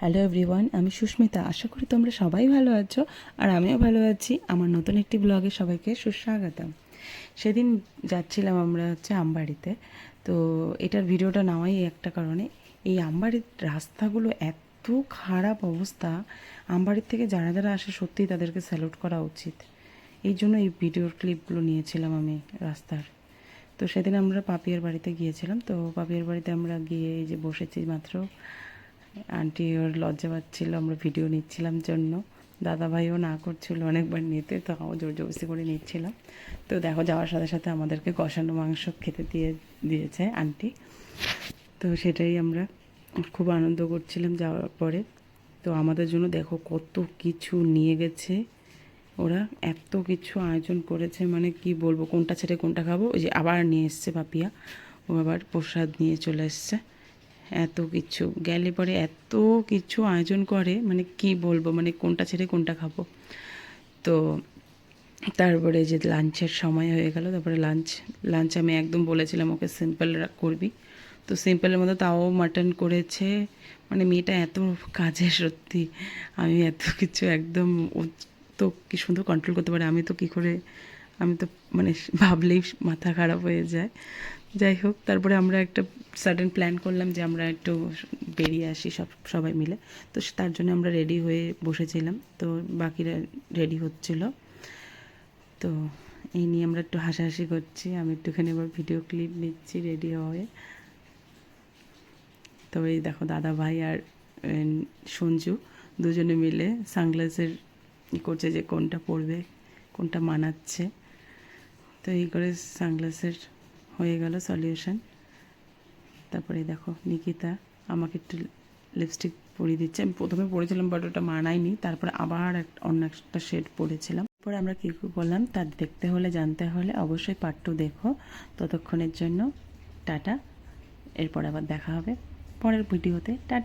Hello everyone আমি সুস্মিতা। আশা করি তোমরা সবাই ভালো আছো আর আমিও ভালো আছি। আমার নতুন একটি ব্লগে সবাইকে সুস্বাগতম। সেদিন যাচ্ছিলাম আমরা হচ্ছে আমবাড়িতে। তো এটার ভিডিওটা নেওয়াই একটা কারণে এই আমবাড়ির রাস্তাগুলো এত খারাপ অবস্থা। আমবাড়ির থেকে যারা যারা আসে সত্যিই তাদেরকে স্যালুট করা উচিত। এই জন্য এই ভিডিওর ক্লিপগুলো নিয়েছিলাম আমি রাস্তার। তো সেদিন আমরা পাপিয়ার বাড়িতে গিয়েছিলাম। তো পাপিয়ার বাড়িতে আমরা গিয়ে এই যে বসেছি মাত্র আন্টি ওর লজ্জা পাচ্ছিল, আমরা ভিডিও নিচ্ছিলাম জন্য। দাদা ভাইও না করছিল, অনেকবার নিতে, তো আমরাও জোর জবরদস্তি করে নিচ্ছিলাম। তো দেখো, যাওয়ার সাথে সাথে আমাদেরকে কষানো মাংস খেতে দিয়ে, দিয়েছে আন্টি। তো সেটাই আমরা খুব আনন্দ করছিলাম যাওয়ার পরে। তো আমাদের জন্য দেখো, কত কিছু নিয়ে গেছে। ওরা এত কিছু আয়োজন করেছে মানে কি বলব, কোনটা ছেড়ে কোনটা খাব? ওই যে আবার নিয়ে এসছে পাপিয়া। ও আবার প্রসাদ নিয়ে চলে এসছে। এত কিছু। গেলে পরে এত কিছু আয়োজন করে মানে কি বলব মানে কোনটা ছেড়ে কোনটা খাব। তো তারপরে যে লাঞ্চের সময় হয়ে গেল, তারপরে লাঞ্চ লাঞ্চ আমি একদম বলেছিলাম ওকে সিম্পল করবি। তো সিম্পলের মধ্যে তাও মাটন করেছে। মানে মেয়েটা এত কাজে সত্যি, আমি এত কিছু একদম ও তো কি সুন্দর কন্ট্রোল করতে পারে, আমি তো কি করে আমি তো মানে ভাবলেই মাথা খারাপ হয়ে যায়। যাই হোক, তারপরে আমরা একটা সাডেন প্ল্যান করলাম যে আমরা একটু বেরিয়ে আসি সব, সবাই মিলে। তো তার জন্য আমরা রেডি হয়ে বসেছিলাম। তো বাকিরা রেডি হচ্ছিল। তো এই নিয়ে আমরা একটু হাসাহাসি করছি। আমি একটুখানি এবার ভিডিও ক্লিপ নিচ্ছি রেডি হয়ে। তো এই দেখো, দাদা ভাই আর সঞ্জু দুজনে মিলে সানগ্লাসের করছে যে কোনটা পরবে, কোনটা মানাচ্ছে। এই করে সানগ্লাসের হয়ে গেল সলিউশন। তারপরে দেখো, নিকিতা আমাকে একটু লিপস্টিক পরিয়ে দিচ্ছে। আমি প্রথমে পরেছিলাম বাট ওটা মানায়নি। তারপরে আবার অন্য একটা শেড পরেছিলাম। তারপরে আমরা কী কী বললাম তা দেখতে হলে, জানতে হলে অবশ্যই পার্ট টু দেখো। ততক্ষণের জন্য টাটা। এরপর আবার দেখা হবে। পরের ভিডিওতে টাটা।